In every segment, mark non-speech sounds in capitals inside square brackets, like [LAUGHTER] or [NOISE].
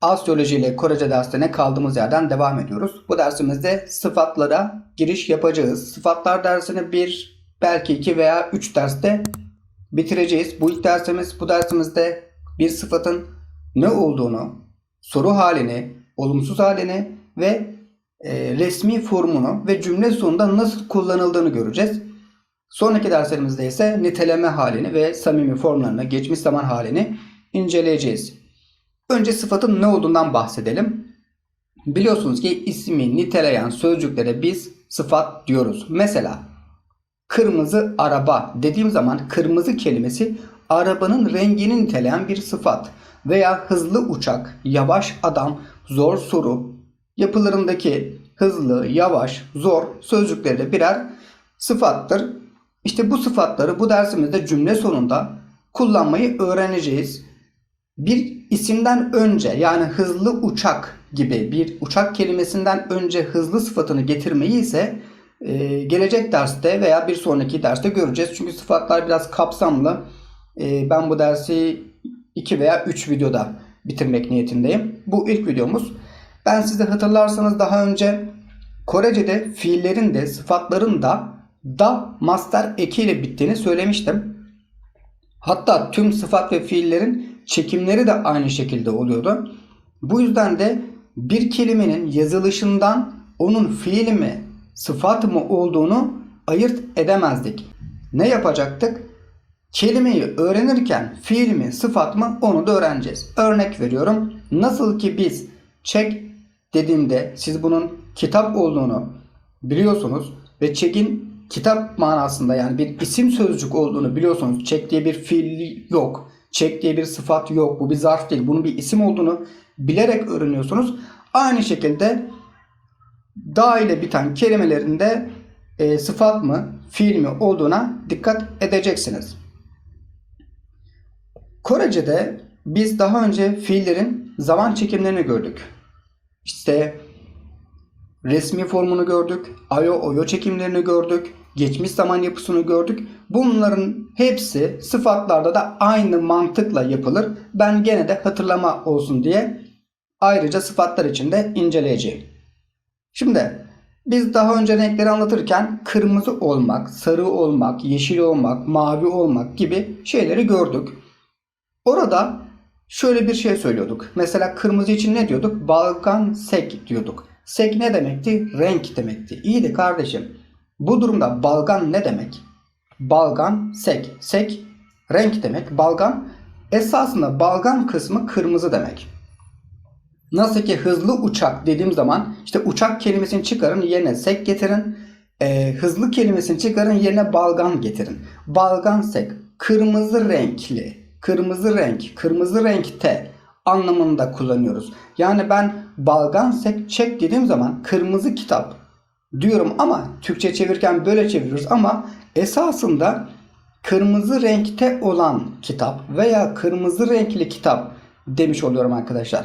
Astroloji ile Korece dersine kaldığımız yerden devam ediyoruz. Bu dersimizde sıfatlara giriş yapacağız. Sıfatlar dersini bir, belki iki veya üç derste bitireceğiz. Bu ilk dersimiz, bu dersimizde bir sıfatın ne olduğunu, soru halini, olumsuz halini ve e, resmi formunu ve cümle sonunda nasıl kullanıldığını göreceğiz. Sonraki derslerimizde ise niteleme halini ve samimi formlarını, geçmiş zaman halini inceleyeceğiz. Önce sıfatın ne olduğundan bahsedelim. Biliyorsunuz ki ismi niteleyen sözcüklere biz sıfat diyoruz. Mesela kırmızı araba dediğim zaman kırmızı kelimesi arabanın rengini niteleyen bir sıfat veya hızlı uçak, yavaş adam, zor soru yapılarındaki hızlı, yavaş, zor sözcükleri de birer sıfattır. İşte bu sıfatları bu dersimizde cümle sonunda kullanmayı öğreneceğiz. Bir isimden önce yani hızlı uçak gibi bir uçak kelimesinden önce hızlı sıfatını getirmeyi ise e, gelecek derste veya bir sonraki derste göreceğiz. Çünkü sıfatlar biraz kapsamlı. E, ben bu dersi 2 veya 3 videoda bitirmek niyetindeyim. Bu ilk videomuz. Ben size hatırlarsanız daha önce Korece'de fiillerin de sıfatların da da master ekiyle bittiğini söylemiştim. Hatta tüm sıfat ve fiillerin çekimleri de aynı şekilde oluyordu. Bu yüzden de bir kelimenin yazılışından onun fiil mi, sıfat mı olduğunu ayırt edemezdik. Ne yapacaktık? Kelimeyi öğrenirken fiil mi, sıfat mı onu da öğreneceğiz. Örnek veriyorum. Nasıl ki biz çek dediğimde siz bunun kitap olduğunu biliyorsunuz ve çekin kitap manasında yani bir isim sözcük olduğunu biliyorsunuz. Çek diye bir fiil yok. Çek diye bir sıfat yok. Bu bir zarf değil. Bunun bir isim olduğunu bilerek öğreniyorsunuz. Aynı şekilde da ile biten kelimelerinde e, sıfat mı, fiil mi olduğuna dikkat edeceksiniz. Korece'de biz daha önce fiillerin zaman çekimlerini gördük. İşte resmi formunu gördük, ayo oyo çekimlerini gördük, geçmiş zaman yapısını gördük. Bunların hepsi sıfatlarda da aynı mantıkla yapılır. Ben gene de hatırlama olsun diye ayrıca sıfatlar için de inceleyeceğim. Şimdi biz daha önce renkleri anlatırken kırmızı olmak, sarı olmak, yeşil olmak, mavi olmak gibi şeyleri gördük. Orada şöyle bir şey söylüyorduk. Mesela kırmızı için ne diyorduk? Balkan sek diyorduk. Sek ne demekti? Renk demekti. İyi de kardeşim bu durumda balgan ne demek? Balgan sek. Sek renk demek. Balgan esasında balgan kısmı kırmızı demek. Nasıl ki hızlı uçak dediğim zaman işte uçak kelimesini çıkarın yerine sek getirin. E, hızlı kelimesini çıkarın yerine balgan getirin. Balgan sek kırmızı renkli. Kırmızı renk, kırmızı renkte anlamında kullanıyoruz. Yani ben balgan sek çek dediğim zaman kırmızı kitap diyorum ama Türkçe çevirirken böyle çeviriyoruz ama esasında kırmızı renkte olan kitap veya kırmızı renkli kitap demiş oluyorum arkadaşlar.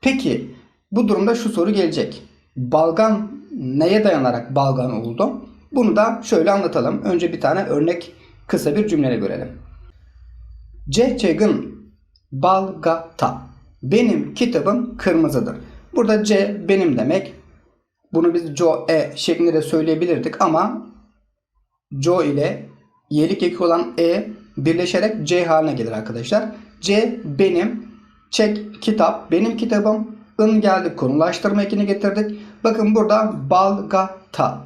Peki bu durumda şu soru gelecek. Balgan neye dayanarak balgan oldu? Bunu da şöyle anlatalım. Önce bir tane örnek kısa bir cümleyle görelim. Cehçegin balgata. Benim kitabım kırmızıdır. Burada C benim demek. Bunu biz Jo E şeklinde de söyleyebilirdik ama Jo ile yelik eki olan E birleşerek C haline gelir arkadaşlar. C benim, çek kitap, benim kitabım, ın geldi konulaştırma ekini getirdik. Bakın burada balgata.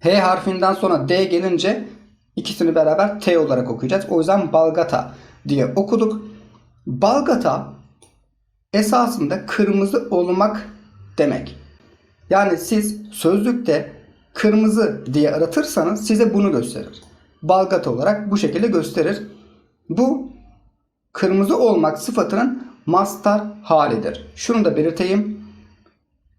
H harfinden sonra D gelince ikisini beraber T olarak okuyacağız. O yüzden balgata diye okuduk. Balgata esasında kırmızı olmak demek. Yani siz sözlükte kırmızı diye aratırsanız size bunu gösterir. Balgata olarak bu şekilde gösterir. Bu kırmızı olmak sıfatının mastar halidir. Şunu da belirteyim.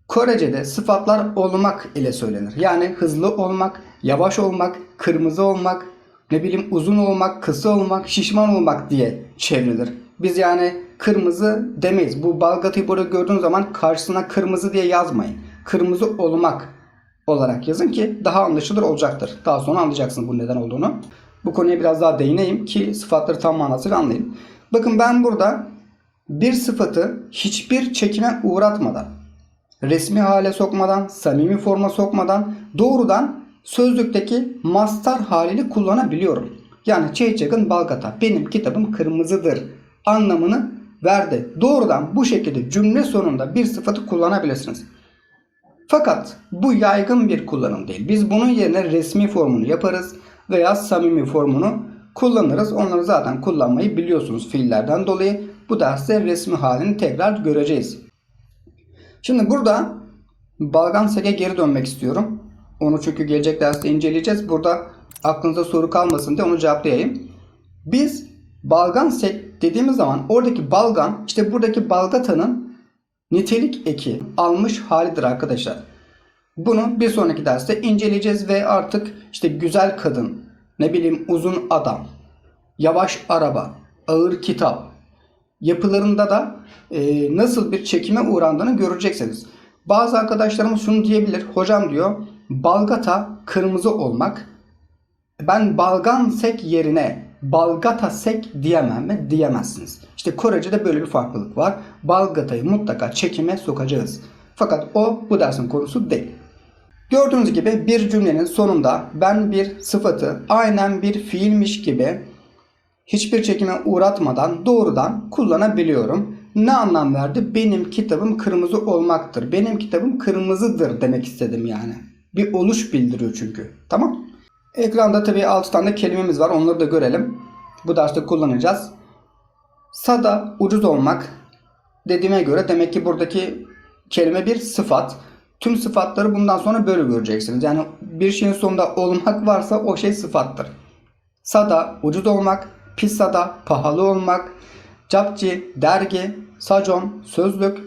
Korece'de sıfatlar olmak ile söylenir. Yani hızlı olmak, yavaş olmak, kırmızı olmak, ne bileyim uzun olmak, kısa olmak, şişman olmak diye çevrilir. Biz yani kırmızı demeyiz. Bu balgatayı burada gördüğün zaman karşısına kırmızı diye yazmayın. Kırmızı olmak olarak yazın ki daha anlaşılır olacaktır. Daha sonra anlayacaksınız bu neden olduğunu. Bu konuya biraz daha değineyim ki sıfatları tam manasıyla anlayın. Bakın ben burada bir sıfatı hiçbir çekime uğratmadan, resmi hale sokmadan, samimi forma sokmadan doğrudan sözlükteki mastar haliyle kullanabiliyorum. Yani Çeyçak'ın Balgata benim kitabım kırmızıdır anlamını verdi. Doğrudan bu şekilde cümle sonunda bir sıfatı kullanabilirsiniz. Fakat bu yaygın bir kullanım değil. Biz bunun yerine resmi formunu yaparız veya samimi formunu kullanırız. Onları zaten kullanmayı biliyorsunuz fiillerden dolayı. Bu derste resmi halini tekrar göreceğiz. Şimdi burada Balgan Sek'e geri dönmek istiyorum. Onu çünkü gelecek derste inceleyeceğiz. Burada aklınıza soru kalmasın diye onu cevaplayayım. Biz Balgan Sek dediğimiz zaman oradaki Balgan işte buradaki Balgata'nın nitelik eki almış halidir arkadaşlar. Bunu bir sonraki derste inceleyeceğiz ve artık işte güzel kadın, ne bileyim uzun adam, yavaş araba, ağır kitap yapılarında da e, nasıl bir çekime uğrandığını göreceksiniz. Bazı arkadaşlarımız şunu diyebilir. Hocam diyor Balgata kırmızı olmak. Ben balgan sek yerine balgata sek diyemem mi? Diyemezsiniz. İşte Korece'de böyle bir farklılık var. Balgata'yı mutlaka çekime sokacağız. Fakat o bu dersin konusu değil. Gördüğünüz gibi bir cümlenin sonunda ben bir sıfatı aynen bir fiilmiş gibi hiçbir çekime uğratmadan doğrudan kullanabiliyorum. Ne anlam verdi? Benim kitabım kırmızı olmaktır. Benim kitabım kırmızıdır demek istedim yani. Bir oluş bildiriyor çünkü. Tamam. Ekranda tabii 6 tane kelimemiz var. Onları da görelim. Bu derste kullanacağız. Sada ucuz olmak dediğime göre demek ki buradaki kelime bir sıfat. Tüm sıfatları bundan sonra böyle göreceksiniz. Yani bir şeyin sonunda olmak varsa o şey sıfattır. Sada ucuz olmak, pisada pahalı olmak, capci dergi, sacon sözlük,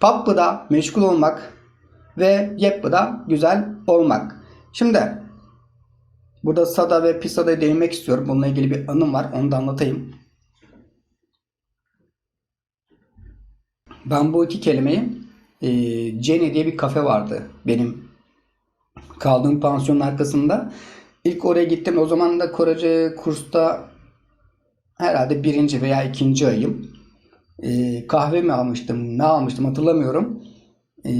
pappıda meşgul olmak ve yeppıda güzel olmak. Şimdi burada sada ve pisada değinmek istiyorum. Bununla ilgili bir anım var. Onu da anlatayım. Ben bu iki kelimeyi e, Jenny diye bir kafe vardı benim kaldığım pansiyonun arkasında. İlk oraya gittim. O zaman da Korece kursta herhalde birinci veya ikinci ayım. E, kahve mi almıştım, ne almıştım hatırlamıyorum. E,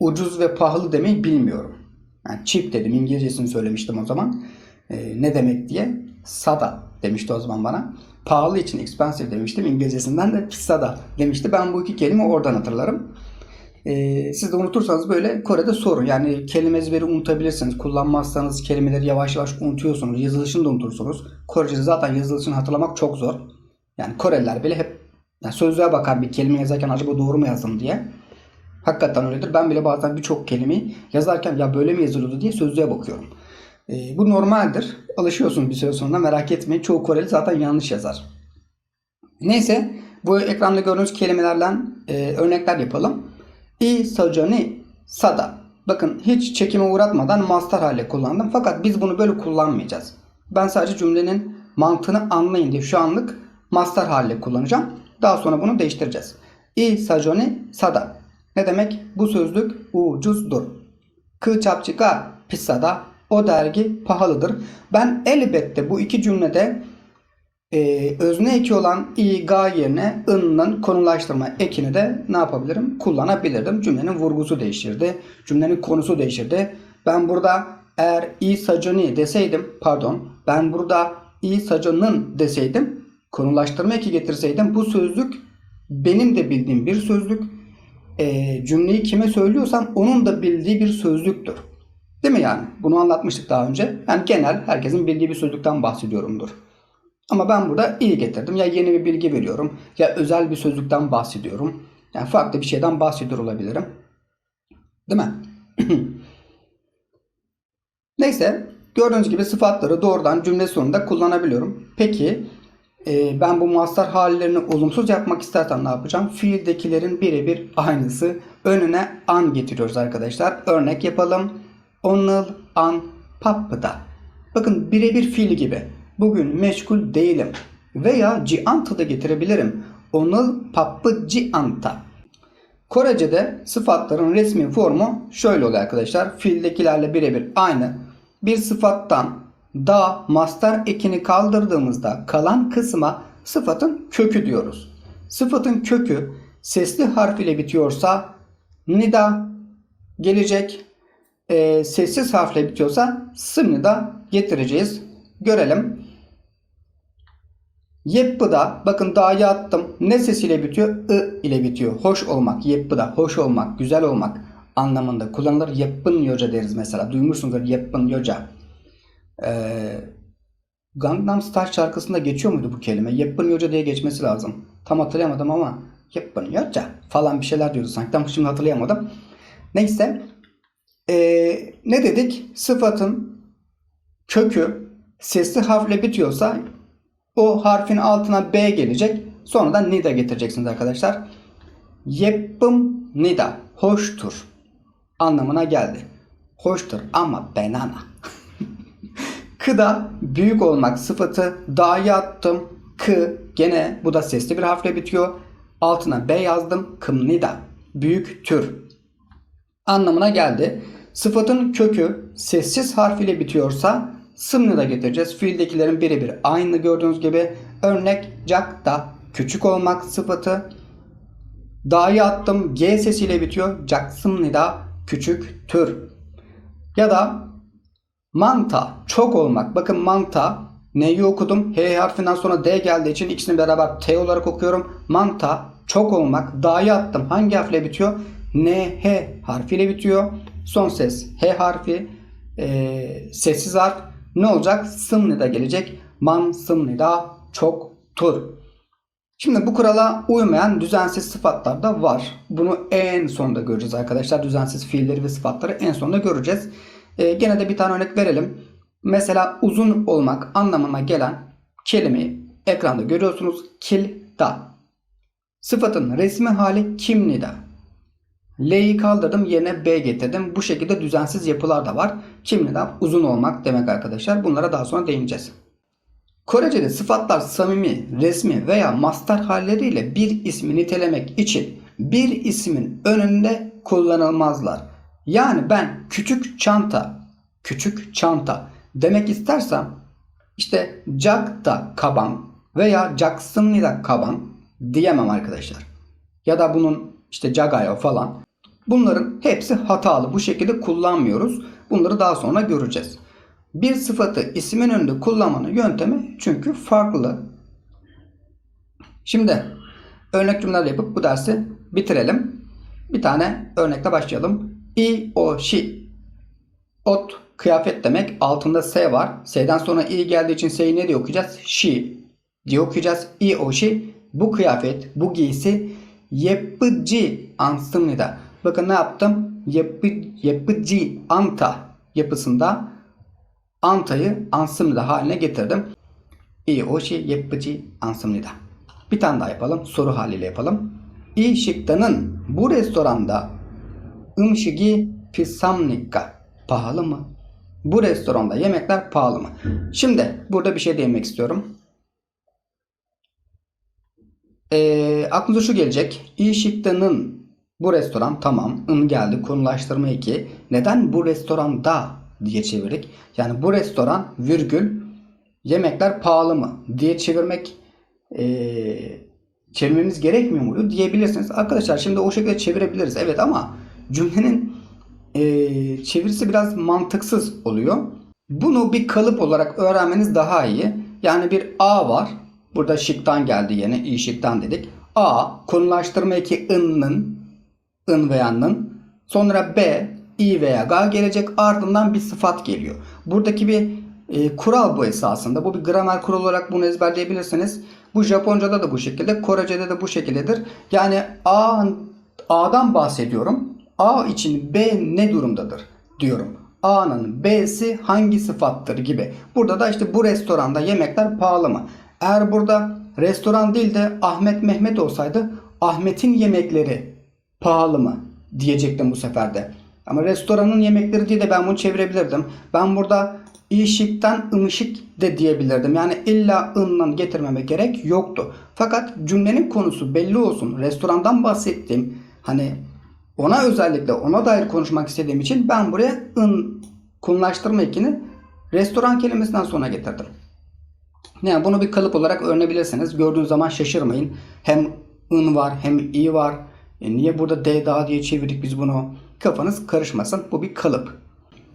ucuz ve pahalı demeyi bilmiyorum. Yani cheap dedim. İngilizcesini söylemiştim o zaman. E, ne demek diye. Sada demişti o zaman bana. Pahalı için expensive demiştim. İngilizcesinden de pisada demişti. Ben bu iki kelime oradan hatırlarım. Ee, siz de unutursanız böyle Kore'de sorun. Yani kelime ezberi unutabilirsiniz. Kullanmazsanız kelimeleri yavaş yavaş unutuyorsunuz. Yazılışını da unutursunuz. Korece'de zaten yazılışını hatırlamak çok zor. Yani Koreliler bile hep yani sözlüğe bakar bir kelime yazarken acaba doğru mu yazdım diye. Hakikaten öyledir. Ben bile bazen birçok kelimeyi yazarken ya böyle mi yazılıyordu diye sözlüğe bakıyorum. Ee, bu normaldir. Alışıyorsun bir süre sonra merak etmeyin. Çoğu Koreli zaten yanlış yazar. Neyse bu ekranda gördüğünüz kelimelerle e, örnekler yapalım. İ saconi sada. Bakın hiç çekime uğratmadan master hale kullandım. Fakat biz bunu böyle kullanmayacağız. Ben sadece cümlenin mantığını anlayın diye şu anlık master hale kullanacağım. Daha sonra bunu değiştireceğiz. İ saconi sada. Ne demek? Bu sözlük ucuzdur. Kı çapçıka pisada. O dergi pahalıdır. Ben elbette bu iki cümlede e, özne eki olan i, ga yerine ın'ın konulaştırma ekini de ne yapabilirim? Kullanabilirdim. Cümlenin vurgusu değişirdi. Cümlenin konusu değişirdi. Ben burada eğer i sacını deseydim pardon ben burada i sacının deseydim konulaştırma eki getirseydim bu sözlük benim de bildiğim bir sözlük. E, cümleyi kime söylüyorsam onun da bildiği bir sözlüktür. Değil mi yani? Bunu anlatmıştık daha önce. Yani genel herkesin bildiği bir sözlükten bahsediyorumdur. Ama ben burada iyi getirdim. Ya yeni bir bilgi veriyorum ya özel bir sözlükten bahsediyorum. Yani farklı bir şeyden bahsediyor olabilirim. Değil mi? [CLEARS THROAT] Neyse gördüğünüz gibi sıfatları doğrudan cümle sonunda kullanabiliyorum. Peki e, ben bu master hallerini olumsuz yapmak istersem ne yapacağım? Fiildekilerin birebir aynısı. Önüne an getiriyoruz arkadaşlar. Örnek yapalım. Onıl an pappıda. Bakın birebir fiil gibi. Bugün meşgul değilim. Veya cianta da getirebilirim. Onıl pappı cianta. Korece'de sıfatların resmi formu şöyle oluyor arkadaşlar. Fiildekilerle birebir aynı. Bir sıfattan da master ekini kaldırdığımızda kalan kısma sıfatın kökü diyoruz. Sıfatın kökü sesli harf ile bitiyorsa nida gelecek. Ee, sessiz harfle bitiyorsa sımnida getireceğiz. Görelim. Yeppıda bakın dağı attım. Ne sesiyle bitiyor? I ile bitiyor. Hoş olmak. Yeppıda. Hoş olmak. Güzel olmak anlamında kullanılır. Yeppın yoca deriz mesela. Duymuşsunuzdur yeppın yoca. Ee, Gangnam Style şarkısında geçiyor muydu bu kelime? Yeppın yoca diye geçmesi lazım. Tam hatırlayamadım ama yeppın yoca falan bir şeyler diyordu sanki. Tam şimdi hatırlayamadım. Neyse. Ee, ne dedik? Sıfatın kökü sesli harfle bitiyorsa o harfin altına B gelecek. Sonra da nida getireceksiniz arkadaşlar. Yeppım nida. Hoştur. Anlamına geldi. Hoştur ama benana. Kıda büyük olmak sıfatı. Da'yı attım. Kı gene bu da sesli bir harfle bitiyor. Altına B yazdım. Kım nida. Büyük tür. Anlamına geldi. Sıfatın kökü sessiz harf ile bitiyorsa sımnı da getireceğiz. Fiildekilerin birebir aynı gördüğünüz gibi. Örnek cak da küçük olmak sıfatı. Da'yı attım. G sesiyle bitiyor. Caksımni da küçük tür. Ya da manta çok olmak. Bakın manta neyi okudum? H harfinden sonra D geldiği için ikisini beraber T olarak okuyorum. Manta çok olmak. Da'yı attım. Hangi harfle bitiyor? N H harfiyle bitiyor. Son ses H harfi. Ee, sessiz harf. Ne olacak? Sımni da gelecek. Man sımni da çok tur. Şimdi bu kurala uymayan düzensiz sıfatlar da var. Bunu en sonda göreceğiz arkadaşlar. Düzensiz fiilleri ve sıfatları en sonda göreceğiz. Ee, gene de bir tane örnek verelim. Mesela uzun olmak anlamına gelen kelimeyi ekranda görüyorsunuz. Kilda. Sıfatın resmi hali kimnida. L'yi kaldırdım yerine B getirdim. Bu şekilde düzensiz yapılar da var. Kimnida uzun olmak demek arkadaşlar. Bunlara daha sonra değineceğiz. Korece'de sıfatlar samimi, resmi veya mastar halleriyle bir ismi nitelemek için bir ismin önünde kullanılmazlar. Yani ben küçük çanta, küçük çanta demek istersem işte Jack da kaban veya Jackson'lı da kaban diyemem arkadaşlar. Ya da bunun işte Jagayo falan. Bunların hepsi hatalı. Bu şekilde kullanmıyoruz. Bunları daha sonra göreceğiz. Bir sıfatı ismin önünde kullanmanın yöntemi çünkü farklı. Şimdi örnek cümleler yapıp bu dersi bitirelim. Bir tane örnekle başlayalım. I, o, şi. Ot, kıyafet demek. Altında S var. S'den sonra I geldiği için S'yi ne diye okuyacağız? Şi diye okuyacağız. I, o, şi. Bu kıyafet, bu giysi yapıcı ansımlıda. Bakın ne yaptım? Yapı, yapıcı anta yapısında antayı ansımlıda haline getirdim. İyi o şey yapıcı ansımlıda. Bir tane daha yapalım. Soru haliyle yapalım. İ şıktanın bu restoranda ımşıgi pisamnika pahalı mı? Bu restoranda yemekler pahalı mı? Şimdi burada bir şey değinmek istiyorum. E, aklınıza şu gelecek. İ şıktanın bu restoran tamam. ın geldi. Konulaştırma 2. Neden bu restoranda diye çevirdik? Yani bu restoran virgül yemekler pahalı mı diye çevirmek e, çevirmemiz gerekmiyor muydu diyebilirsiniz. Arkadaşlar şimdi o şekilde çevirebiliriz. Evet ama cümlenin e, çevirisi biraz mantıksız oluyor. Bunu bir kalıp olarak öğrenmeniz daha iyi. Yani bir A var. Burada şıktan geldi yine. İ şıktan dedik. A konulaştırma 2 ın'nın ın veya nın. Sonra B i veya ga gelecek. Ardından bir sıfat geliyor. Buradaki bir e, kural bu esasında. Bu bir gramer kuralı olarak bunu ezberleyebilirsiniz. Bu Japonca'da da bu şekilde. Korece'de de bu şekildedir. Yani A A'dan bahsediyorum. A için B ne durumdadır diyorum. A'nın B'si hangi sıfattır gibi. Burada da işte bu restoranda yemekler pahalı mı? Eğer burada restoran değil de Ahmet Mehmet olsaydı Ahmet'in yemekleri pahalı mı diyecektim bu sefer de. Ama restoranın yemekleri diye de ben bunu çevirebilirdim. Ben burada işikten ımışık de diyebilirdim. Yani illa ınla getirmeme gerek yoktu. Fakat cümlenin konusu belli olsun. Restorandan bahsettim. Hani ona özellikle ona dair konuşmak istediğim için ben buraya ın konulaştırma ekini restoran kelimesinden sonra getirdim. Yani bunu bir kalıp olarak öğrenebilirsiniz. Gördüğünüz zaman şaşırmayın. Hem ın var hem i var. E niye burada d daha diye çevirdik biz bunu? Kafanız karışmasın. Bu bir kalıp.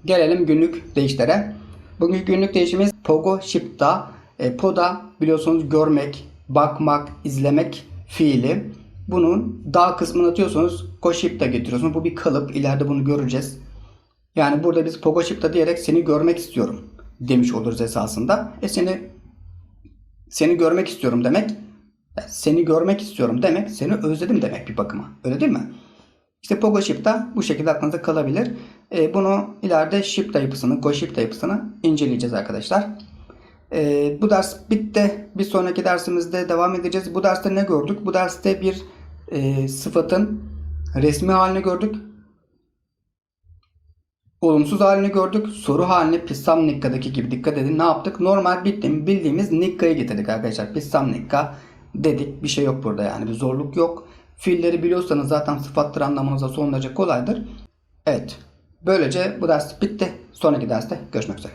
Gelelim günlük deyişlere. Bugünkü günlük deyişimiz pogo shipta. E, poda biliyorsunuz görmek, bakmak, izlemek fiili. Bunun da kısmını atıyorsunuz. Koshipta getiriyorsunuz. Bu bir kalıp. İleride bunu göreceğiz. Yani burada biz pogo shipta diyerek seni görmek istiyorum demiş oluruz esasında. E seni seni görmek istiyorum demek seni görmek istiyorum demek seni özledim demek bir bakıma. Öyle değil mi? İşte Pogo Ship'ta bu şekilde aklınıza kalabilir. E, bunu ileride Ship'ta yapısını, Go Ship'ta yapısını inceleyeceğiz arkadaşlar. E, bu ders bitti. Bir sonraki dersimizde devam edeceğiz. Bu derste ne gördük? Bu derste bir e, sıfatın resmi halini gördük. Olumsuz halini gördük. Soru halini Pissam Nikka'daki gibi dikkat edin. Ne yaptık? Normal bittim bildiğimiz Nikka'yı getirdik arkadaşlar. Pissam Nikka dedik. Bir şey yok burada yani. Bir zorluk yok. Fiilleri biliyorsanız zaten sıfattır anlamınıza son derece kolaydır. Evet. Böylece bu ders bitti. Sonraki derste görüşmek üzere.